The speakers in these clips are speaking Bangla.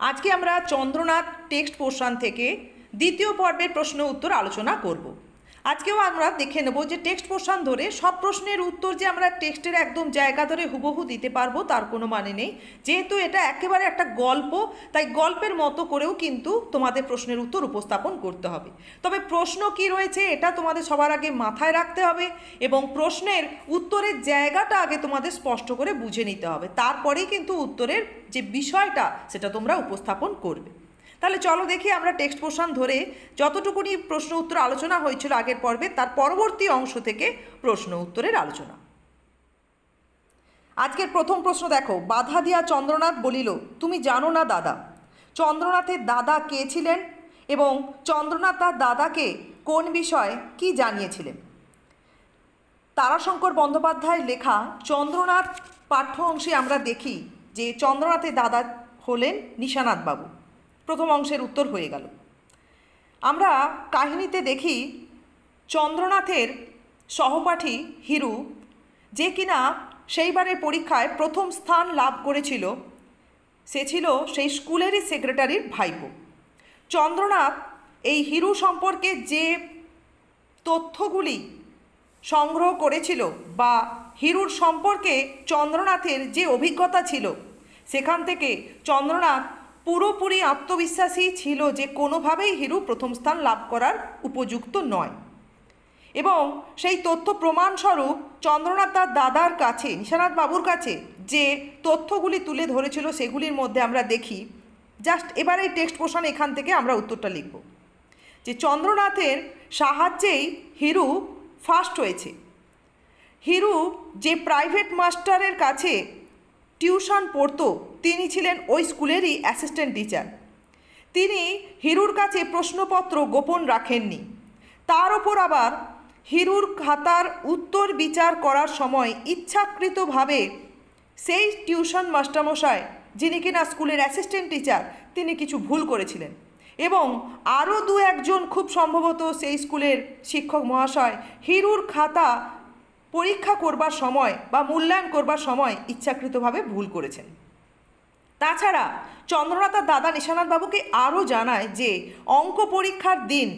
আজকে আমরা চন্দ্রনাথ টেক্সট পোর্শন থেকে দ্বিতীয় পর্বের প্রশ্ন উত্তর আলোচনা করব। আজকেও আমরা দেখে নেব যে টেক্সট পোর্শন ধরে সব প্রশ্নের উত্তর যে আমরা টেক্সটের একদম জায়গা ধরে হুবহু দিতে পারব, তার কোনো মানে নেই। যেহেতু এটা একেবারে একটা গল্প, তাই গল্পের মতো করেও কিন্তু তোমাদের প্রশ্নের উত্তর উপস্থাপন করতে হবে। তবে প্রশ্ন কি রয়েছে এটা তোমাদের সবার আগে মাথায় রাখতে হবে এবং প্রশ্নের উত্তরের জায়গাটা আগে তোমাদের স্পষ্ট করে বুঝে নিতে হবে। তারপরেই কিন্তু উত্তরের যে বিষয়টা, সেটা তোমরা উপস্থাপন করবে। তাহলে চলো দেখি আমরা টেক্সট পোর্শন ধরে যতটুকুনি প্রশ্ন উত্তর আলোচনা হয়েছিল আগের পর্বে, তার পরবর্তী অংশ থেকে প্রশ্ন উত্তরের আলোচনা। আজকের প্রথম প্রশ্ন দেখো, বাধা দিয়া চন্দ্রনাথ বলিল, তুমি জানো না দাদা, চন্দ্রনাথের দাদা কে ছিলেন এবং চন্দ্রনাথ তার দাদাকে কোন বিষয়ে কি জানিয়েছিলেন? তারাশঙ্কর বন্দ্যোপাধ্যায়ের লেখা, চন্দ্রনাথ পাঠ্য অংশে আমরা দেখি যে চন্দ্রনাথের দাদা হলেন নিশানাথ বাবু প্রথম অংশের উত্তর হয়ে গেল। আমরা কাহিনীতে দেখি চন্দ্রনাথের সহপাঠী হিরু, যে কিনা সেইবারের পরীক্ষায় প্রথম স্থান লাভ করেছিল, সে ছিল সেই স্কুলেরই সেক্রেটারির ভাইপো। চন্দ্রনাথ এই হিরু সম্পর্কে যে তথ্যগুলি সংগ্রহ করেছিল বা হিরুর সম্পর্কে চন্দ্রনাথের যে অভিজ্ঞতা ছিল, সেখান থেকে চন্দ্রনাথ পুরোপুরি আত্মবিশ্বাসী ছিল যে কোনোভাবেই হিরু প্রথম স্থান লাভ করার উপযুক্ত নয়। এবং সেই তথ্য প্রমাণস্বরূপ চন্দ্রনাথ তার দাদার কাছে, নিশানাথ বাবুর কাছে যে তথ্যগুলি তুলে ধরেছিল সেগুলির মধ্যে আমরা দেখি। জাস্ট এবার এই টেক্সট পোর্শন এখান থেকে আমরা উত্তরটা লিখব। যে চন্দ্রনাথের সাহায্যেই হিরু ফার্স্ট হয়েছে। হিরু যে প্রাইভেট মাস্টারের কাছে টিউশন পড়তো, তিনি ছিলেন ওই স্কুলেরই অ্যাসিস্ট্যান্ট টিচার তিনি হিরুর কাছে প্রশ্নপত্র গোপন রাখেননি। তার ওপর আবার হিরুর খাতার উত্তর বিচার করার সময় ইচ্ছাকৃতভাবে সেই টিউশন মাস্টারমশাই, যিনি কিনা স্কুলের অ্যাসিস্ট্যান্ট টিচার তিনি কিছু ভুল করেছিলেন। এবং আরও দু একজন খুব সম্ভবত সেই স্কুলের শিক্ষক মহাশয় হিরুর খাতা পরীক্ষা করবার সময় বা মূল্যায়ন করবার সময় ইচ্ছাকৃতভাবে ভুল করেছেন। তাছাড়া চন্দ্রনাথের দাদা নিশানাথবাবুকে আরও জানায় যে, অঙ্ক পরীক্ষার দিন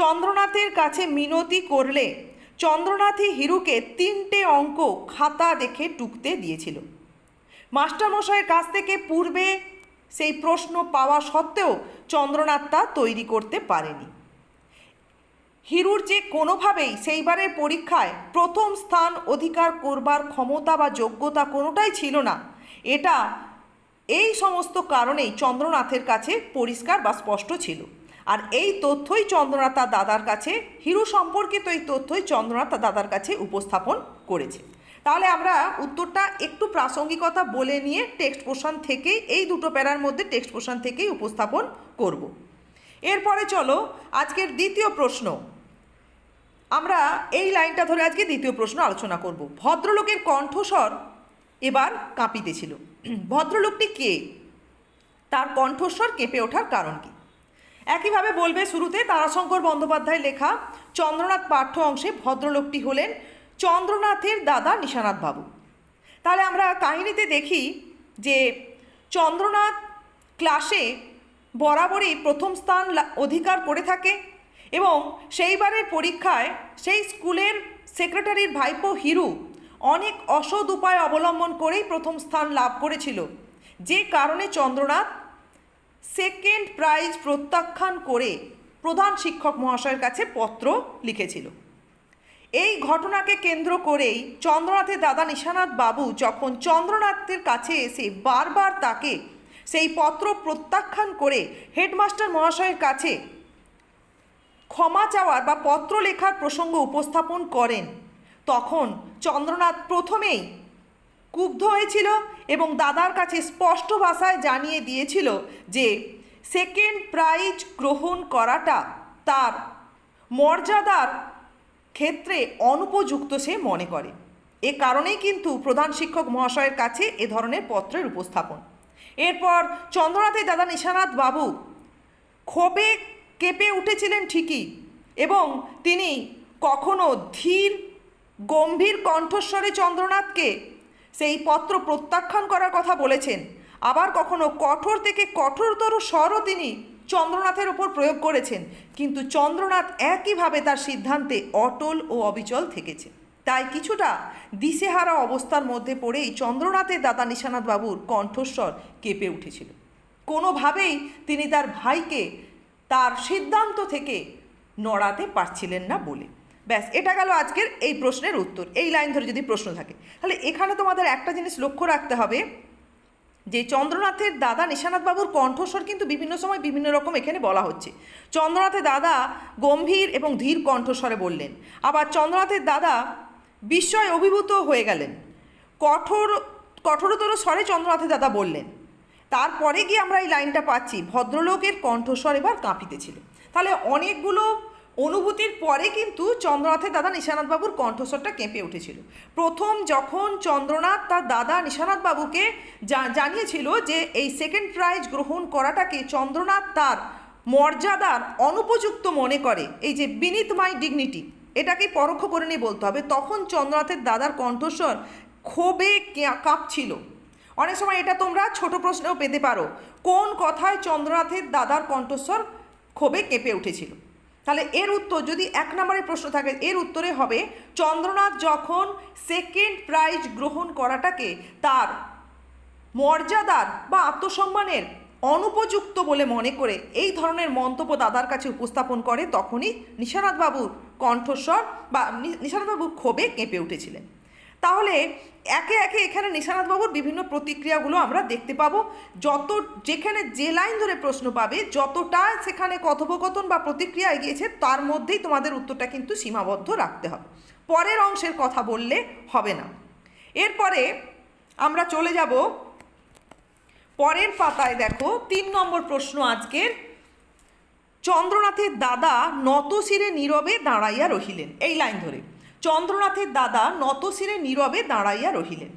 চন্দ্রনাথের কাছে মিনতি করলে চন্দ্রনাথই হিরুকে তিনটে অঙ্ক খাতা দেখে টুকতে দিয়েছিল। মাস্টারমশাইয়ের কাছ থেকে পূর্বে সেই প্রশ্ন পাওয়া সত্ত্বেও চন্দ্রনাথ তা তৈরি করতে পারেনি। হিরুর যে কোনোভাবেই সেইবারের পরীক্ষায় প্রথম স্থান অধিকার করবার ক্ষমতা বা যোগ্যতা কোনোটাই ছিল না। এটা এই সমস্ত কারণেই চন্দ্রনাথের কাছে পরিষ্কার বা স্পষ্ট ছিল। আর এই তথ্যই চন্দ্রনাথ তার দাদার কাছে, হিরু সম্পর্কিত এই তথ্যই চন্দ্রনাথ তার দাদার কাছে উপস্থাপন করেছে। তাহলে আমরা উত্তরটা একটু প্রাসঙ্গিকতা বলে নিয়ে টেক্সট পোর্শন থেকেই, এই দুটো প্যারার মধ্যে টেক্সট পোর্শন থেকেই উপস্থাপন করব। এরপরে চলো আজকের দ্বিতীয় প্রশ্ন। আমরা এই লাইনটা ধরে আজকে দ্বিতীয় প্রশ্ন আলোচনা করব। ভদ্রলোকের কণ্ঠস্বর এবার কাঁপিতেছিল। ভদ্রলোকটি কে? তার কণ্ঠস্বর কেঁপে ওঠার কারণ কি? একইভাবে বলবে, শুরুতে তারাশঙ্কর বন্দ্যোপাধ্যায় লেখা, চন্দ্রনাথ পাঠ্য অংশে ভদ্রলোকটি হলেন চন্দ্রনাথের দাদা নিশানাথ বাবু। তাহলে আমরা কাহিনীতে দেখি যে চন্দ্রনাথ ক্লাসে বরাবরই প্রথম স্থান অধিকার করে থাকে এবং সেইবারের পরীক্ষায় সেই স্কুলের সেক্রেটারির ভাইপো হিরু অনেক অসৎ উপায় অবলম্বন করেই প্রথম স্থান লাভ করেছিল, যে কারণে চন্দ্রনাথ সেকেন্ড প্রাইজ প্রত্যাখ্যান করে প্রধান শিক্ষক মহাশয়ের কাছে পত্র লিখেছিল। এই ঘটনাকে কেন্দ্র করেই চন্দ্রনাথের দাদা নিশানাথ বাবু যখন চন্দ্রনাথের কাছে এসে বারবার তাকে সেই পত্র প্রত্যাখ্যান করে হেডমাস্টার মহাশয়ের কাছে ক্ষমা চাওয়ার বা পত্র লেখার প্রসঙ্গ উপস্থাপন করেন। তখন চন্দ্রনাথ প্রথমেই ক্ষুব্ধ হয়েছিল এবং দাদার কাছে স্পষ্ট ভাষায় জানিয়ে দিয়েছিল যে সেকেন্ড প্রাইজ গ্রহণ করাটা তার মর্যাদার ক্ষেত্রে অনুপযুক্ত সে মনে করে। এ কারণেই কিন্তু প্রধান শিক্ষক মহাশয়ের কাছে এ ধরনের পত্রের উপস্থাপন। এরপর চন্দ্রনাথের দাদা নিশানাথ বাবু ক্ষোভে কেঁপে উঠেছিলেন ঠিকই এবং তিনি কখনো ধীর, গম্ভীর কণ্ঠস্বরে চন্দ্রনাথকে সেই পত্র প্রত্যাখ্যান করার কথা বলেছেন। আবার কখনো কঠোর থেকে কঠোরতর স্বরও তিনি চন্দ্রনাথের ওপর প্রয়োগ করেছেন। কিন্তু চন্দ্রনাথ একইভাবে তার সিদ্ধান্তে অটল ও অবিচল থেকেছে তাই কিছুটা দিশেহারা অবস্থার মধ্যে পড়েই চন্দ্রনাথের দাদা নিশানাথ বাবুর কণ্ঠস্বর কেঁপে উঠেছিল। কোনোভাবেই তিনি তার ভাইকে তার সিদ্ধান্ত থেকে নড়াতে পারছিলেন না বলে। ব্যাস, এটা গেল আজকের এই প্রশ্নের উত্তর। এই লাইন ধরে যদি প্রশ্ন থাকে, তাহলে এখানে তোমাদের একটা জিনিস লক্ষ্য রাখতে হবে, যে চন্দ্রনাথের দাদা নিশানাথ বাবুর কণ্ঠস্বর কিন্তু বিভিন্ন সময় বিভিন্ন রকম এখানে বলা হচ্ছে। চন্দ্রনাথের দাদা গম্ভীর এবং ধীর কণ্ঠস্বরে বললেন। আবার চন্দ্রনাথের দাদা বিস্ময় অভিভূত হয়ে গেলেন। কঠোর, কঠোরতর স্বরে চন্দ্রনাথের দাদা বললেন, তারপরে গিয়ে আমরা এই লাইনটা পাচ্ছি। ভদ্রলোকের কণ্ঠস্বর এবার কাঁপিতেছিল তাহলে অনেকগুলো অনুভূতির পরে কিন্তু চন্দ্রনাথের দাদা নিশানাথবাবুর কণ্ঠস্বরটা কেঁপে উঠেছিল। প্রথম যখন চন্দ্রনাথ তার দাদা নিশানাথবাবুকে জানিয়েছিল যে এই সেকেন্ড প্রাইজ গ্রহণ করাটাকে চন্দ্রনাথ তার মর্যাদার অনুপযুক্ত মনে করে, এই যে বিনিত মাই ডিগনিটি এটাকে পরোক্ষ করে নিয়ে বলতে হবে, তখন চন্দ্রনাথের দাদার কণ্ঠস্বর ক্ষোভে কাঁপছিল। অনেক সময় এটা তোমরা ছোট প্রশ্নেও পেতে পারো, কোন কথায় চন্দ্রনাথের দাদার কণ্ঠস্বর ক্ষোভে কেঁপে উঠেছিল? তাহলে এর উত্তর যদি এক নম্বরের প্রশ্ন থাকে, এর উত্তরে হবে, চন্দ্রনাথ যখন সেকেন্ড প্রাইজ গ্রহণ করাটাকে তার মর্যাদার বা আত্মসম্মানের অনুপযুক্ত বলে মনে করে এই ধরনের মন্তব্য দাদার কাছে উপস্থাপন করে তখনই নিশানাথবাবুর কণ্ঠস্বর বা নিশানাথবাবু ক্ষোভে কেঁপে উঠেছিলেন। তাহলে একে একে এখানে নিশানাথবাবুর বিভিন্ন প্রতিক্রিয়াগুলো আমরা দেখতে পাবো। যত যেখানে যে লাইন ধরে প্রশ্ন পাবে, যতটা সেখানে কথোপকথন বা প্রতিক্রিয়া এগিয়েছে, তার মধ্যেই তোমাদের উত্তরটা কিন্তু সীমাবদ্ধ রাখতে হবে। পরের অংশের কথা বললে হবে না। এরপরে আমরা চলে যাব পরের পাতায় দেখো, তিন নম্বর প্রশ্ন আজকের। চন্দ্রনাথের দাদা নত নতশিরে নীরবে দাঁড়াইয়া রহিলেন। এই লাইন ধরে। চন্দ্রনাথের দাদা নত নতশিরে নীরবে দাঁড়াইয়া রহিলেন।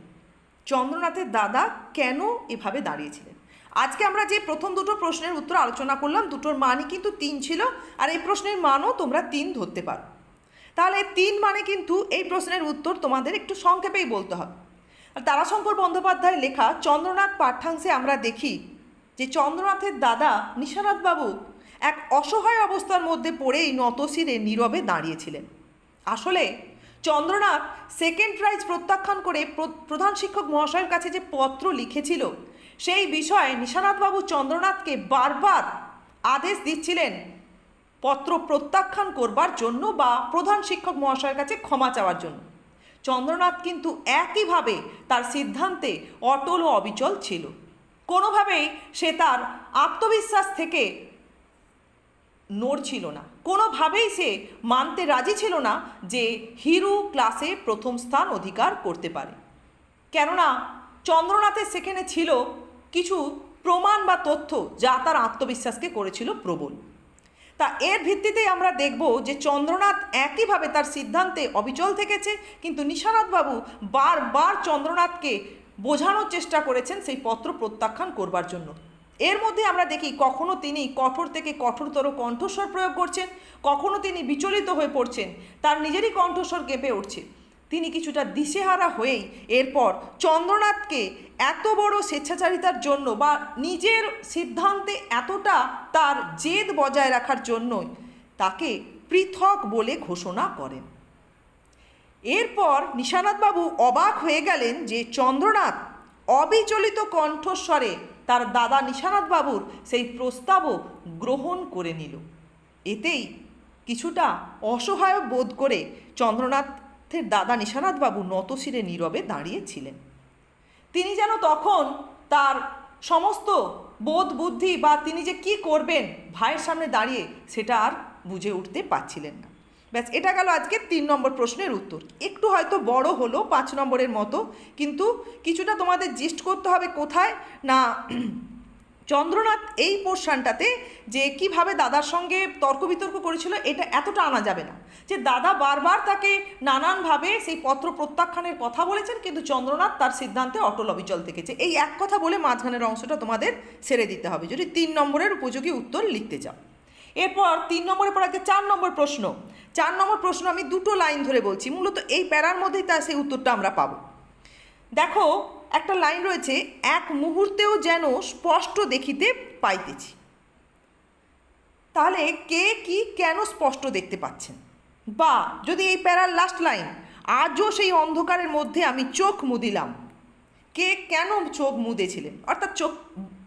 চন্দ্রনাথের দাদা কেন এভাবে দাঁড়িয়েছিলেন? আজকে আমরা যে প্রথম দুটো প্রশ্নের উত্তর আলোচনা করলাম, দুটোর মানই কিন্তু তিন ছিল, আর এই প্রশ্নের মানও তোমরা তিন ধরতে পারো। তাহলে তিন মানে কিন্তু এই প্রশ্নের উত্তর তোমাদের একটু সংক্ষেপেই বলতে হবে। তারাশঙ্কর বন্দ্যোপাধ্যায় লেখা চন্দ্রনাথ পাঠ্যাংশে আমরা দেখি যে চন্দ্রনাথের দাদা নিশানাথবাবু এক অসহায় অবস্থার মধ্যে পড়েই নতশিরে নীরবে দাঁড়িয়েছিলেন। আসলে চন্দ্রনাথ সেকেন্ড প্রাইজ প্রত্যাখ্যান করে প্র- প্রধান শিক্ষক মহাশয়ের কাছে যে পত্র লিখেছিল, সেই বিষয়ে নিশানাথবাবু চন্দ্রনাথকে বারবার আদেশ দিচ্ছিলেন পত্র প্রত্যাখ্যান করবার জন্য বা প্রধান শিক্ষক মহাশয়ের কাছে ক্ষমা চাওয়ার জন্য। চন্দ্রনাথ কিন্তু একইভাবে তার সিদ্ধান্তে অটল ও অবিচল ছিল। কোনোভাবেই সে তার আত্মবিশ্বাস থেকে নড়ছিল না। কোনোভাবেই সে মানতে রাজি ছিল না যে হিরু ক্লাসে প্রথম স্থান অধিকার করতে পারে। কেননা চন্দ্রনাথের সেখানে ছিল কিছু প্রমাণ বা তথ্য যা তার আত্মবিশ্বাসকে করেছিল প্রবল। তা এর ভিত্তিতেই আমরা দেখব যে চন্দ্রনাথ একইভাবে তার সিদ্ধান্তে অবিচল থেকেছে, কিন্তু নিশানাথবাবু বারবার চন্দ্রনাথকে বোঝানোর চেষ্টা করেছেন সেই পত্র প্রত্যাখ্যান করবার জন্য। এর মধ্যে আমরা দেখি কখনো তিনি কঠোর থেকে কঠোরতর কণ্ঠস্বর প্রয়োগ করছেন, কখনো তিনি বিচলিত হয়ে পড়ছেন, তার নিজেরই কণ্ঠস্বর গেঁপে উঠছে। তিনি কিছুটা দিশেহারা হয়েই এরপর চন্দ্রনাথকে এত বড় স্বেচ্ছাচারিতার জন্য বা নিজের সিদ্ধান্তে এতটা তার জেদ বজায় রাখার জন্যই তাকে পৃথক বলে ঘোষণা করেন। এরপর নিশানাথবাবু অবাক হয়ে গেলেন যে চন্দ্রনাথ অবিচলিত কণ্ঠস্বরে তার দাদা নিশানাথবাবুর সেই প্রস্তাবও গ্রহণ করে নিল। এতেই কিছুটা অসহায় বোধ করে চন্দ্রনাথের দাদা নিশানাথবাবু নতশিরে নীরবে দাঁড়িয়েছিলেন। তিনি যেন তখন তার সমস্ত বোধ বুদ্ধি বা তিনি যে কি করবেন ভাইয়ের সামনে দাঁড়িয়ে সেটা আর বুঝে উঠতে পারছিলেন না। ব্যাস, এটা গেল আজকে তিন নম্বর প্রশ্নের উত্তর। একটু হয়তো বড় হলো পাঁচ নম্বরের মতো, কিন্তু কিছুটা তোমাদের জিস্ট করতে হবে কোথায় না চন্দ্রনাথ এই পোর্শনটাতে যে কীভাবে দাদার সঙ্গে তর্ক বিতর্ক করেছিল, এটা এতটা আনা যাবে না। যে দাদা বারবার তাকে নানানভাবে সেই পত্র প্রত্যাখ্যানের কথা বলেছেন, কিন্তু চন্দ্রনাথ তার সিদ্ধান্তে অটল অবিচল থেকেছে। এই এক কথা বলে মাঝখানের অংশটা তোমাদের ছেড়ে দিতে হবে। যদি তিন নম্বরের উপযোগী উত্তর লিখতে চাও। এরপর তিন নম্বরে পর আগে চার নম্বর প্রশ্ন। চার নম্বর প্রশ্ন আমি দুটো লাইন ধরে বলছি। মূলত এই প্যারার মধ্যেই তার সেই উত্তরটা আমরা পাবো। দেখো একটা লাইন রয়েছে, এক মুহূর্তেও যেন স্পষ্ট দেখিতে পাইতেছি। তাহলে কে কি কেন স্পষ্ট দেখতে পাচ্ছেন? বা যদি এই প্যারার লাস্ট লাইন আজও সেই অন্ধকারের মধ্যে আমি চোখ মুদিলাম। কে কেন চোখ মুদেছিলেন? অর্থাৎ চোখ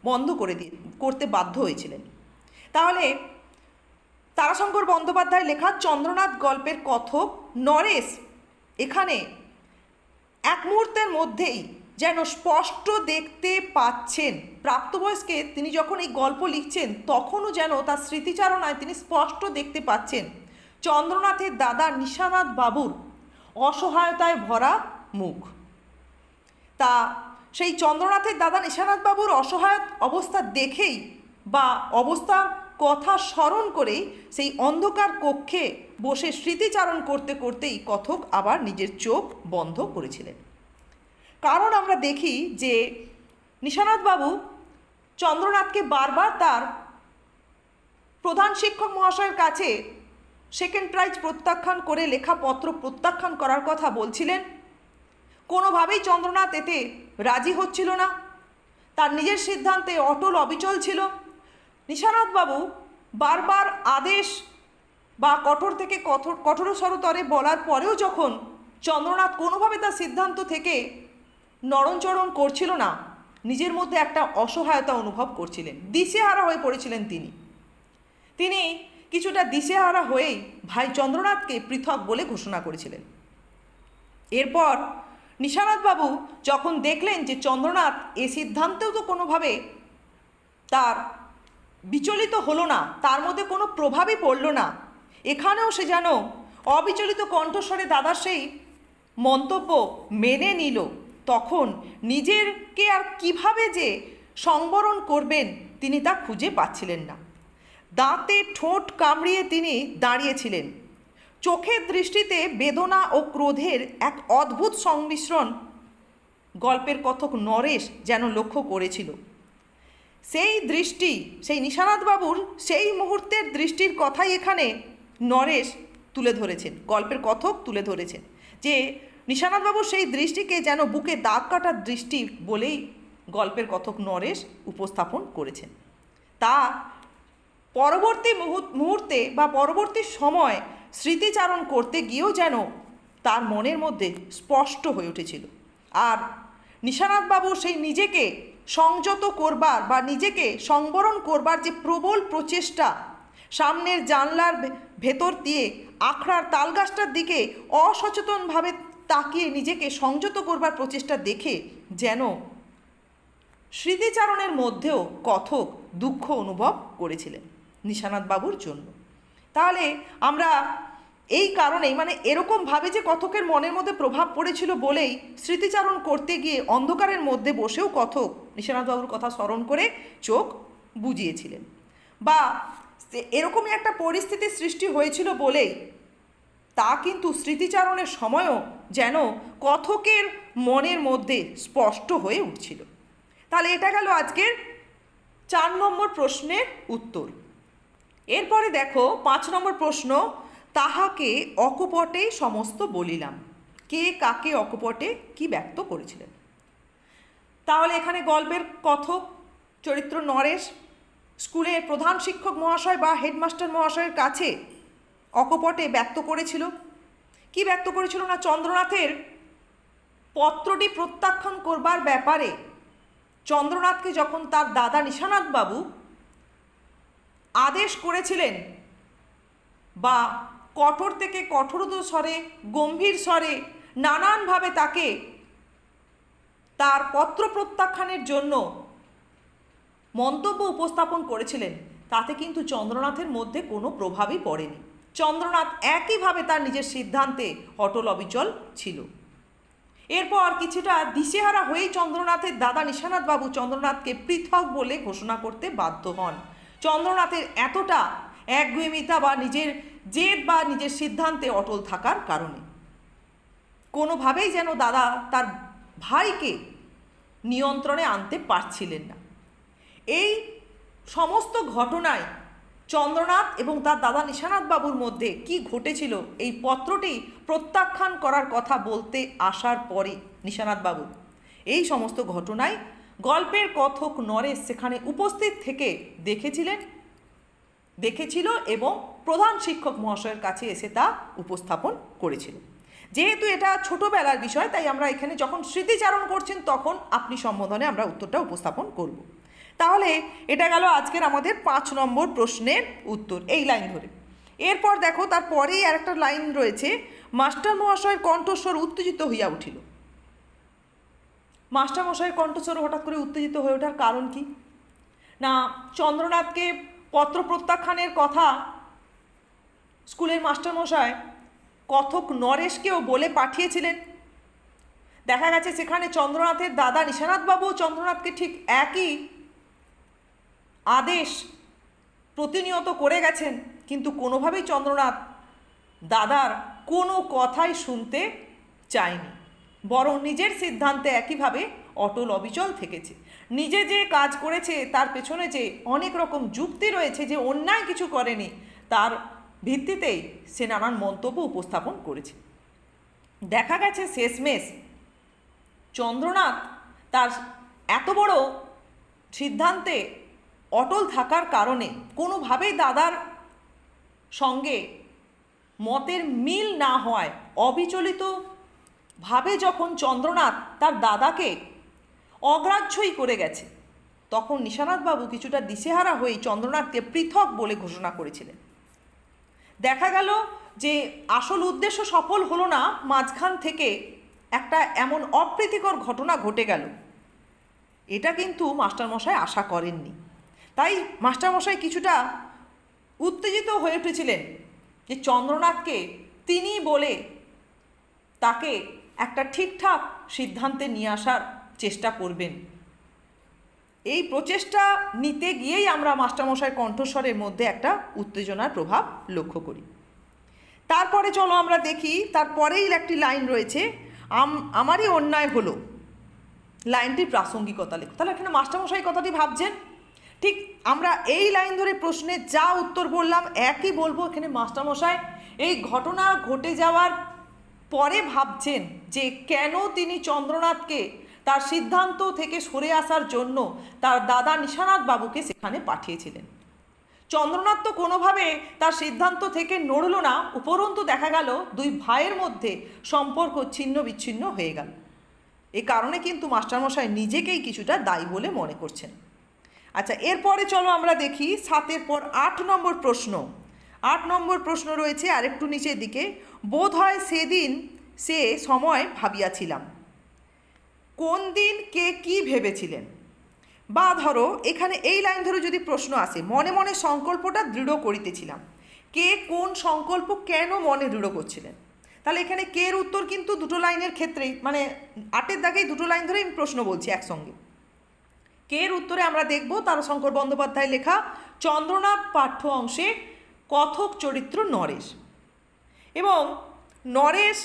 বন্ধ করে দিয়ে, করতে বাধ্য হয়েছিলেন। তাহলে তারাশঙ্কর বন্দ্যোপাধ্যায় লেখা চন্দ্রনাথ গল্পের কথক নরেশ এখানে এক মুহূর্তের মধ্যেই যেন স্পষ্ট দেখতে পাচ্ছেন। প্রাপ্তবয়স্কে তিনি যখন এই গল্প লিখছেন, তখনও যেন তার স্মৃতিচারণায় তিনি স্পষ্ট দেখতে পাচ্ছেন। চন্দ্রনাথের দাদা নিশানাথ বাবুর অসহায়তায় ভরা মুখ। তা সেই চন্দ্রনাথের দাদা নিশানাথ বাবুর অসহায় অবস্থা দেখেই বা অবস্থার কথা স্মরণ করেই সেই অন্ধকার কক্ষে বসে স্মৃতিচারণ করতে করতেই কথক আবার নিজের চোখ বন্ধ করেছিলেন। কারণ আমরা দেখি যে নিশানাথ বাবু চন্দ্রনাথকে বারবার তার প্রধান শিক্ষক মহাশয়ের কাছে সেকেন্ড প্রাইজ প্রত্যাখ্যান করে লেখা পত্র প্রত্যাখ্যান করার কথা বলছিলেন। কোনোভাবেই চন্দ্রনাথ এতে রাজি হচ্ছিল না। তার নিজের সিদ্ধান্তে অটল অবিচল ছিল। নিশানাথবাবু বারবার আদেশ বা কঠোর থেকে কঠোর কঠোরতরে বলার পরেও যখন চন্দ্রনাথ কোনোভাবে তার সিদ্ধান্ত থেকে নরণচরণ করছিল না, নিজের মধ্যে একটা অসহায়তা অনুভব করছিলেন। দিশেহারা হয়ে পড়েছিলেন তিনি। তিনি কিছুটা দিশেহারা হয়েই ভাই চন্দ্রনাথকে পৃথক বলে ঘোষণা করেছিলেন। এরপর নিশানাথবাবু যখন দেখলেন যে চন্দ্রনাথ এ সিদ্ধান্তেও তো কোনোভাবে তার বিচলিত হলো না, তার মধ্যে কোনো প্রভাবই পড়ল না, এখানেও সে যেন অবিচলিত কণ্ঠস্বরে দাদার সেই মন্তব্য মেনে নিল। তখন নিজেরকে আর কীভাবে যে সংবরণ করবেন তিনি তা খুঁজে পাচ্ছিলেন না। দাঁতে ঠোঁট কামড়িয়ে তিনি দাঁড়িয়েছিলেন। চোখের দৃষ্টিতে বেদনা ও ক্রোধের এক অদ্ভুত সংমিশ্রণ গল্পের কথক নরেশ যেন লক্ষ্য করেছিল। সেই দৃষ্টি, সেই নিশানাথবাবুর সেই মুহূর্তের দৃষ্টির কথাই এখানে নরেশ তুলে ধরেছেন, গল্পের কথক তুলে ধরেছেন। যে নিশানাথবাবুর সেই দৃষ্টিকে যেন বুকে দাগ কাটার দৃষ্টি বলেই গল্পের কথক নরেশ উপস্থাপন করেছেন। তা পরবর্তী মুহূর্ত- বা পরবর্তী সময় স্মৃতিচারণ করতে গিয়েও যেন তার মনের মধ্যে স্পষ্ট হয়ে উঠেছিল। আর নিশানাথবাবু সেই নিজেকে সংযত করবার বা নিজেকে সংবরণ করবার যে প্রবল প্রচেষ্টা সামনের জানলার ভেতর দিয়ে আখড়ার তালগাছটার দিকে অসচেতনভাবে তাকিয়ে নিজেকে সংযত করবার প্রচেষ্টা দেখে যেন স্মৃতিচারণের মধ্যেও কথক দুঃখ অনুভব করেছিলেন নিশানাথ বাবুর জন্য। তাহলে আমরা এই কারণেই মানে এরকমভাবে যে কথকের মনের মধ্যে প্রভাব পড়েছিল বলেই স্মৃতিচারণ করতে গিয়ে অন্ধকারের মধ্যে বসেও কথক নিশানাথবাবুর কথা স্মরণ করে চোখ বুঝিয়েছিলেন বা এরকমই একটা পরিস্থিতির সৃষ্টি হয়েছিল বলেই তা কিন্তু স্মৃতিচারণের সময়ও যেন কথকের মনের মধ্যে স্পষ্ট হয়ে উঠছিল। তাহলে এটা গেল আজকের চার নম্বর প্রশ্নের উত্তর। এরপরে দেখো পাঁচ নম্বর প্রশ্ন, তাহাকে অকপটে সমস্ত বলিলাম। কে কাকে অকপটে কি ব্যক্ত করেছিলেন? তাহলে এখানে গল্পের কথক চরিত্র নরেশ স্কুলের প্রধান শিক্ষক মহাশয় বা হেডমাস্টার মহাশয়ের কাছে অকপটে ব্যক্ত করেছিল। কি ব্যক্ত করেছিল না? চন্দ্রনাথের পত্রটি প্রত্যাখ্যান করবার ব্যাপারে চন্দ্রনাথকে যখন তার দাদা নিশানাথ বাবু আদেশ করেছিলেন বা কঠোর থেকে কঠোরতর স্বরে, গম্ভীর স্বরে নানানভাবে তাকে তার পত্র প্রত্যাখ্যানের জন্য মন্তব্য উপস্থাপন করেছিলেন। তাতে কিন্তু চন্দ্রনাথের মধ্যে কোনো প্রভাবই পড়েনি। চন্দ্রনাথ একইভাবে তার নিজের সিদ্ধান্তে অটল অবিচল ছিল। এরপর কিছুটা দিশেহারা হয়েই চন্দ্রনাথের দাদা নিশানাথ বাবু চন্দ্রনাথকে পৃথক বলে ঘোষণা করতে বাধ্য হন। চন্দ্রনাথের এতটা একগুয়েমিতা বা নিজের জেদ বা নিজের সিদ্ধান্তে অটল থাকার কারণে। কোনোভাবেই যেন দাদা তার ভাইকে নিয়ন্ত্রণে আনতে পারছিলেন না। এই সমস্ত ঘটনায় চন্দ্রনাথ এবং তার দাদা নিশানাথ বাবুর মধ্যে কি ঘটেছিল, এই পত্রটি প্রত্যাখ্যান করার কথা বলতে আসার পরে নিশানাথ বাবু। এই সমস্ত ঘটনায় গল্পের কথক নরেশ সেখানে উপস্থিত থেকে দেখেছিলেন, দেখেছিল এবং প্রধান শিক্ষক মহাশয়ের কাছে এসে তা উপস্থাপন করেছিল। যেহেতু এটা ছোটবেলার বিষয়, তাই আমরা এখানে যখন স্মৃতিচারণ করছেন, তখন আপনি সম্বোধনে আমরা উত্তরটা উপস্থাপন করব। তাহলে এটা গেল আজকের আমাদের পাঁচ নম্বর প্রশ্নের উত্তর, এই লাইন ধরে। এরপর দেখো, তারপরেই আর একটা লাইন রয়েছে, মাস্টার মহাশয়ের কণ্ঠস্বর উত্তেজিত হইয়া উঠিল। মাস্টার মশাইয়ের কণ্ঠস্বর হঠাৎ করে উত্তেজিত হয়ে ওঠার কারণ কি? না, চন্দ্রনাথকে পত্র প্রত্যাখ্যানের কথা স্কুলের মাস্টারমশাই কথক নরেশকেও বলে পাঠিয়েছিলেন। দেখা গেছে সেখানে চন্দ্রনাথের দাদা নিশানাথবাবু চন্দ্রনাথকে ঠিক একই আদেশ প্রতিনিয়ত করে গেছেন, কিন্তু কোনোভাবেই চন্দ্রনাথ দাদার কোনো কথাই শুনতে চায়নি। বরং নিজের সিদ্ধান্তে একইভাবে অটল অবিচল থেকেছে। নিজে যে কাজ করেছে, তার পেছনে যে অনেক রকম যুক্তি রয়েছে যে অন্যায় কিছু করেনি, তার ভিত্তিতেই সে নানান মন্তব্য উপস্থাপন করেছে। দেখা গেছে শেষমেশ চন্দ্রনাথ তার এত বড় সিদ্ধান্তে অটল থাকার কারণে কোনোভাবেই দাদার সঙ্গে মতের মিল না হওয়ায় অবিচলিত ভাবে যখন চন্দ্রনাথ তার দাদাকে অগ্রাহ্যই করে গেছে, তখন নিশানাথবাবু কিছুটা দিশেহারা হয়ে চন্দ্রনাথকে পৃথক বলে ঘোষণা করেছিলেন। দেখা গেল যে আসল উদ্দেশ্য সফল হলো না, মাঝখান থেকে একটা এমন অপ্রীতিকর ঘটনা ঘটে গেল। এটা কিন্তু মাস্টারমশাই আশা করেননি। তাই মাস্টারমশাই কিছুটা উত্তেজিত হয়ে উঠেছিলেন যে চন্দ্রনাথকে তিনি বলে তাকে একটা ঠিকঠাক সিদ্ধান্তে নিয়ে আসার চেষ্টা করবেন। এই প্রচেষ্টা নিতে গিয়েই আমরা মাস্টারমশাই কণ্ঠস্বরের মধ্যে একটা উত্তেজনার প্রভাব লক্ষ্য করি। তারপরে চলো আমরা দেখি, তারপরেই একটি লাইন রয়েছে আমারই অন্যায় হলো। লাইনটির প্রাসঙ্গিকতা লেখো। তাহলে এখানে মাস্টারমশাই কথাটি ভাবছেন? ঠিক, আমরা এই লাইন ধরে প্রশ্নে যা উত্তর বললাম একই বলব এখানে মাস্টারমশাই। এই ঘটনা ঘটে যাওয়ার পরে ভাবছেন যে কেন তিনি চন্দ্রনাথকে তার সিদ্ধান্ত থেকে সরে আসার জন্য তার দাদা নিশানাথ বাবুকে সেখানে পাঠিয়েছিলেন। চন্দ্রনাথ তো কোনোভাবে তার সিদ্ধান্ত থেকে নড়ল না, উপরন্তু দেখা গেল দুই ভাইয়ের মধ্যে সম্পর্ক ছিন্ন বিচ্ছিন্ন হয়ে গেল। এ কারণে কিন্তু মাস্টারমশাই নিজেকেই কিছুটা দায়ী বলে মনে করছেন। আচ্ছা এরপরে চলো আমরা দেখি সাতের পর আট নম্বর প্রশ্ন। আট নম্বর প্রশ্ন রয়েছে আরেকটু নিচের দিকে। বোধ হয় সেদিন সে সময় ভাবিয়াছিলাম। কোন দিন কে কি ভেবেছিলেন? বা ধরো, এখানে এই লাইন ধরে যদি প্রশ্ন আসে, মনে মনে সংকল্পটা দৃঢ় করিতেছিলাম। কে কোন সংকল্প কেন মনে দৃঢ় করছিলেন? তাহলে এখানে কের উত্তর কিন্তু দুটো লাইনের ক্ষেত্রেই মানে আটের দাগেই দুটো লাইন ধরে আমি প্রশ্ন বলছি একসঙ্গে। কের উত্তরে আমরা দেখব তারাশঙ্কর বন্দ্যোপাধ্যায় লেখা চন্দ্রনাথ পাঠ্য অংশে কথক চরিত্র নরেশ। এবং নরেশ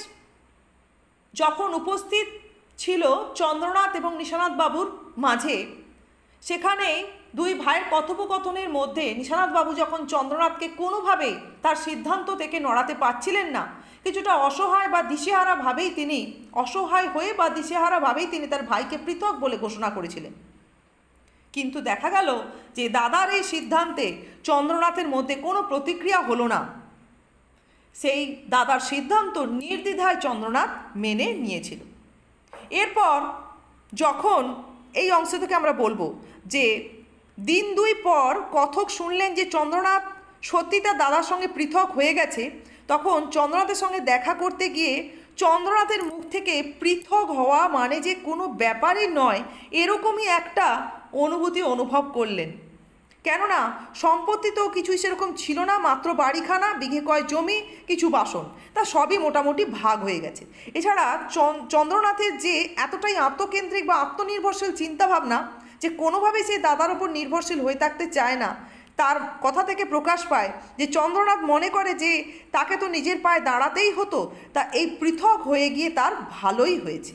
যখন উপস্থিত ছিল চন্দ্রনাথ এবং নিশানাথ বাবুর মাঝে, সেখানে দুই ভাইয়ের কথোপকথনের মধ্যে নিশানাথ বাবু যখন চন্দ্রনাথকে কোনোভাবে তার সিদ্ধান্ত থেকে নড়াতে পারছিলেন না, কিছুটা অসহায় বা দিশেহারা ভাবেই তিনি, অসহায় হয়ে বা দিশেহারা ভাবেই তিনি তার ভাইকে পৃথক বলে ঘোষণা করেছিলেন। কিন্তু দেখা গেল যে দাদার এই সিদ্ধান্তে চন্দ্রনাথের মধ্যে কোনো প্রতিক্রিয়া হলো না। সেই দাদার সিদ্ধান্ত নির্দ্বিধায় চন্দ্রনাথ মেনে নিয়েছিল। এরপর যখন এই অংশ থেকে আমরা বলব যে দিন দুই পর কথক শুনলেন যে চন্দ্রনাথ সত্যি তার দাদার সঙ্গে পৃথক হয়ে গেছে, তখন চন্দ্রনাথের সঙ্গে দেখা করতে গিয়ে চন্দ্রনাথের মুখ থেকে পৃথক হওয়া মানে যে কোনো ব্যাপারই নয়, এরকমই একটা অনুভূতি অনুভব করলেন। কেননা, সম্পত্তি তো কিছুই সেরকম ছিল না, মাত্র বাড়িখানা, বিঘে কয় জমি, কিছু বাসন। তা সবই মোটামুটি ভাগ হয়ে গেছে। এছাড়া চন- চন্দ্রনাথের যে এতটাই আত্মকেন্দ্রিক বা আত্মনির্ভরশীল চিন্তাভাবনা, যে কোনোভাবেই সে দাদার ওপর নির্ভরশীল হয়ে থাকতে চায় না, তার কথা থেকে প্রকাশ পায় যে চন্দ্রনাথ মনে করে যে তাকে তো নিজের পায়ে দাঁড়াতেই হতো, তা এই পৃথক হয়ে গিয়ে তার ভালোই হয়েছে।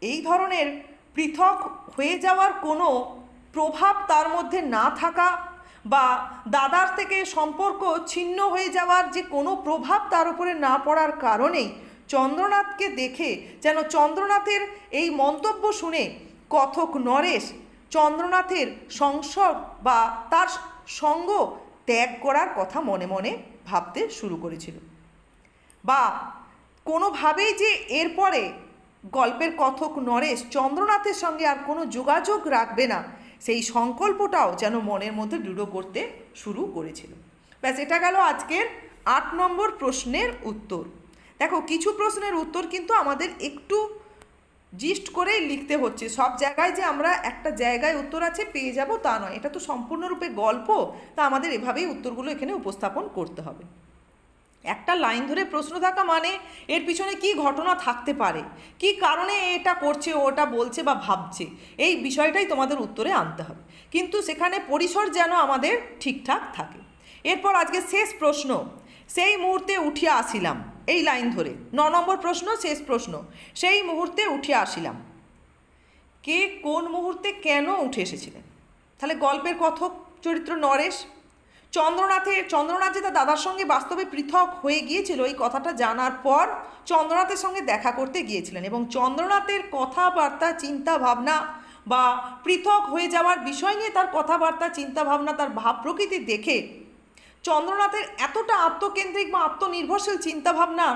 এই ধরনের পৃথক হয়ে যাওয়ার কোনো প্রভাব তার মধ্যে না থাকা বা দাদার থেকে সম্পর্ক ছিন্ন হয়ে যাওয়ার যে কোনো প্রভাব তার উপরে না পড়ার কারণেই চন্দ্রনাথকে দেখে যেন চন্দ্রনাথের এই মন্তব্য শুনে কথক নরেশ চন্দ্রনাথের সংসর বা তার সঙ্গ ত্যাগ করার কথা মনে মনে ভাবতে শুরু করেছিল। বা কোনোভাবেই যে এরপরে গল্পের কথক নরেশ চন্দ্রনাথের সঙ্গে আর কোনো যোগাযোগ রাখবে না। সেই সংকল্পটাও যেন মনের মধ্যে দৃঢ় করতে শুরু করেছিল। ব্যাস, এটা গেল আজকের আট নম্বর প্রশ্নের উত্তর। দেখো, কিছু প্রশ্নের উত্তর কিন্তু আমাদের একটু জিস্ট করেই লিখতে হচ্ছে। সব জায়গায় যে আমরা একটা জায়গায় উত্তর আছে, পেয়ে যাব তা নয়। এটা তো সম্পূর্ণরূপে গল্প। তা আমাদের এভাবেই উত্তরগুলো এখানে উপস্থাপন করতে হবে। একটা লাইন ধরে প্রশ্ন থাকা মানে এর পিছনে কি ঘটনা থাকতে পারে? কি কারণে এটা করছে, ওটা বলছে বা ভাবছে? এই বিষয়টাই তোমাদের উত্তরে আনতে হবে। কিন্তু সেখানে পরিসর যেন আমাদের ঠিকঠাক থাকে। এরপর আজকে শেষ প্রশ্ন। সেই মুহূর্তে উঠিয়া আসিলাম। এই লাইন ধরে। ন নম্বর প্রশ্ন, শেষ প্রশ্ন। সেই মুহূর্তে উঠিয়া আসিলাম। কে কোন মুহূর্তে কেন উঠে এসেছিলেন? তাহলে গল্পের কথক চরিত্র নরেশ। চন্দ্রনাথের, চন্দ্রনাথ যে তার দাদার সঙ্গে বাস্তবে পৃথক হয়ে গিয়েছিল, এই কথাটা জানার পর চন্দ্রনাথের সঙ্গে দেখা করতে গিয়েছিলেন এবং চন্দ্রনাথের কথাবার্তা চিন্তা ভাবনা বা পৃথক হয়ে যাওয়ার বিষয় নিয়ে তার কথাবার্তা চিন্তা ভাবনা তার ভাব প্রকৃতি দেখে চন্দ্রনাথের এতটা আত্মকেন্দ্রিক বা আত্মনির্ভরশীল চিন্তাভাবনা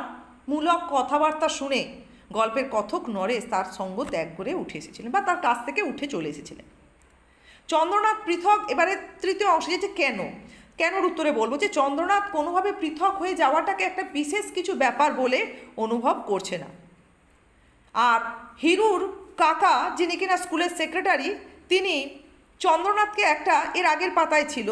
মূলক কথাবার্তা শুনে গল্পের কথক নরেশ তার সঙ্গ ত্যাগ করে উঠে এসেছিলেন বা তার কাছ থেকে উঠে চলে এসেছিলেন। চন্দ্রনাথ পৃথক, এবারে তৃতীয় অংশ যেটা কেন? কেনর উত্তরে বলব যে চন্দ্রনাথ কোনোভাবে পৃথক হয়ে যাওয়াটাকে একটা বিশেষ কিছু ব্যাপার বলে অনুভব করছে না। আর হিরুর কাকা, যিনি কিনা স্কুলের সেক্রেটারি, তিনি চন্দ্রনাথকে একটা, এর আগের পাতায় ছিল,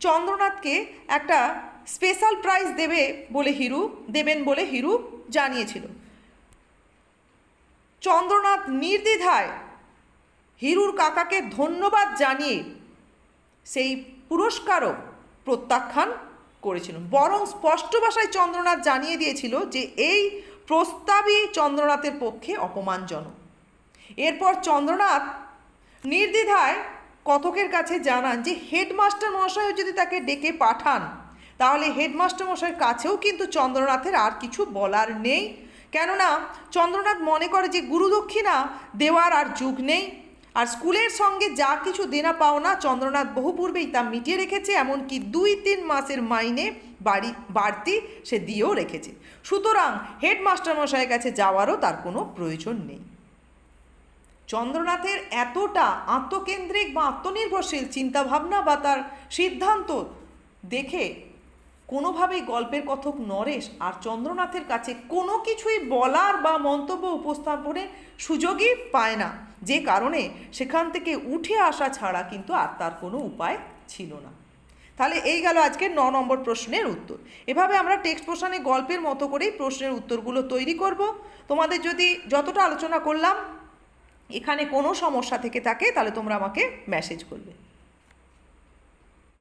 চন্দ্রনাথকে একটা স্পেশাল প্রাইজ দেবে বলে হিরু, দেবেন বলে হিরু জানিয়েছিল। চন্দ্রনাথ নির্দ্বিধায় হিরুর কাকাকে ধন্যবাদ জানিয়ে সেই পুরস্কারও প্রত্যাখ্যান করেছিল বরং স্পষ্ট ভাষায় চন্দ্রনাথ জানিয়ে দিয়েছিল যে এই প্রস্তাবই চন্দ্রনাথের পক্ষে অপমানজনক। এরপর চন্দ্রনাথ নির্দ্বিধায় কথকের কাছে জানান যে, হেডমাস্টার মশাইও যদি তাকে ডেকে পাঠান, তাহলে হেডমাস্টার মশাইয়ের কাছেও কিন্তু চন্দ্রনাথের আর কিছু বলার নেই। কেননা, চন্দ্রনাথ মনে করে যে, গুরুদক্ষিণা দেওয়ার আর যুগ নেই। আর স্কুলের সঙ্গে যা কিছু দেনা পাওনা চন্দ্রনাথ বহু পূর্বেই তা মিটিয়ে রেখেছে, এমনকি দুই তিন মাসের মাইনে বাড়ি বাড়তি সে দিয়েও রেখেছে। সুতরাং হেডমাস্টার মশাইয়ের কাছে যাওয়ারও তার কোনো প্রয়োজন নেই। চন্দ্রনাথের এতটা আত্মকেন্দ্রিক বা আত্মনির্ভরশীল চিন্তাভাবনা বা তার সিদ্ধান্ত দেখে কোনোভাবেই গল্পের কথক নরেশ আর চন্দ্রনাথের কাছে কোনো কিছুই বলার বা মন্তব্য উপস্থাপনের সুযোগই পায় না। যে কারণে সেখান থেকে উঠে আসা ছাড়া কিন্তু আর তার কোনো উপায় ছিল না। তাহলে এই গেল আজকের ন নম্বর প্রশ্নের উত্তর। এভাবে আমরা টেক্সট প্রশ্নে গল্পের মতো করেই প্রশ্নের উত্তরগুলো তৈরি করব। তোমাদের যদি যতটা আলোচনা করলাম, এখানে কোনো সমস্যা থেকে থাকে, তাহলে তোমরা আমাকে মেসেজ করবে।